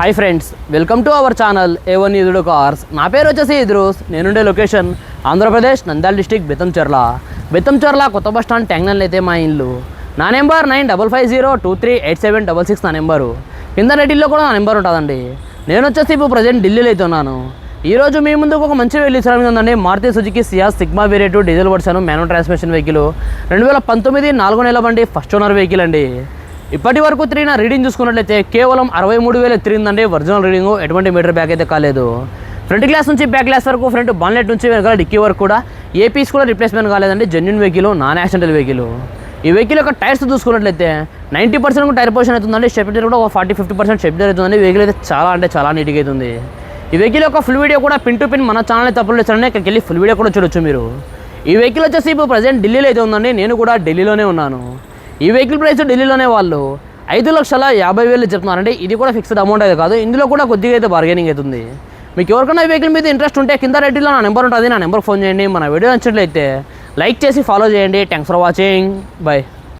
Hi friends welcome to our channel A one ఇదుడు cars. నా పేరు వచ్చేసి ఇద్రూస్ నేనుండే లొకేషన్ ఆంధ్రప్రదేశ్ నంద్యాల డిస్టిక్ బెత్తంచెర్ల బెత్తంచెర్ల కొత్త బస్ స్టాండ్ ట్యాంగ్నల్ అయితే మా ఇల్లు. నా number nine double five zero two three eight seven double six నా నెంబరు. కింద రెడ్డిలో కూడా నా నెంబర్ ఉంటుందండి. నేను వచ్చేసి ఇప్పుడు ప్రజెంట్ ఢిల్లీలో అయితే ఉన్నాను. ఈరోజు మీ ముందుకు ఒక మంచి వెళ్ళి ఉందండి. Maruti Suzuki Ciaz sigma variant diesel version manual transmission vehicle. రెండు వేల పంతొమ్మిది నాలుగో నెల బండి ఫస్ట్ ఓనర్ వెహికల్ అండి. ఇప్పటి వరకు తిరిగిన రీడింగ్ చూసుకున్నట్లయితే కేవలం అరవై మూడు వేలు తిరిగిందండి. ఒరిజినల్ రీడింగ్ ఎటువంటి మీటర్ బ్యాక్ అయితే కాలేదు. ఫ్రంట్ గ్లాస్ నుంచి బ్యాక్ గ్లాస్ వరకు ఫ్రంట్ బాన్లెట్ నుంచి వెనకాల డిక్కీ వరకు కూడా ఏ పీస్ కూడా రిప్లేస్మెంట్ కాలేదండి. Genuine vehicle non accidental vehicle ఈ వెహికల్ యొక్క టైర్స్ చూసుకున్నట్లయితే నైంటీ పర్సెంట్ టైర్ పొజిషన్ అవుతుందండి. షెప్టర్ కూడా ఒక ఫార్టీ ఫిఫ్టీ పర్సెంట్ షెప్టర్ అవుతుందండి. వెహికల్ అయితే చాలా అంటే చాలా నీట్గా అవుతుంది. ఈ వెహికల్ యొక్క ఫుల్ వీడియో కూడా పిన్ టు పిన్ మన ఛానల్ తప్పులు ఇచ్చారని ఇక్కడికి వెళ్ళి ఫుల్ వీడియో కూడా చూడొచ్చు మీరు. ఈ వెహికల్ వచ్చేసి ఇప్పుడు ప్రజెంట్ ఢిల్లీలో అయితే ఉందండి. నేను కూడా ఢిల్లీలోనే ఉన్నాను. ఈ వెహికల్ ప్రైస్ ఢిల్లీలోనే వాళ్ళు ఐదు లక్షల యాభై వేలు చెప్తున్నారండి ఇది కూడా ఫిక్స్డ్ అమౌంట్ అయితే కాదు. ఇందులో కూడా కొద్దిగా అయితే బార్గెనింగ్ అవుతుంది. మీకు ఎవరికైనా వెహికల్ మీద ఇంట్రెస్ట్ ఉంటే కింద రెడ్డిలో నా నెంబర్ ఉంటుంది. నా నెంబర్ ఫోన్ చేయండి. మన వీడియో నచ్చినట్లయితే లైక్ చేసి ఫాలో చేయండి. Thanks for watching bye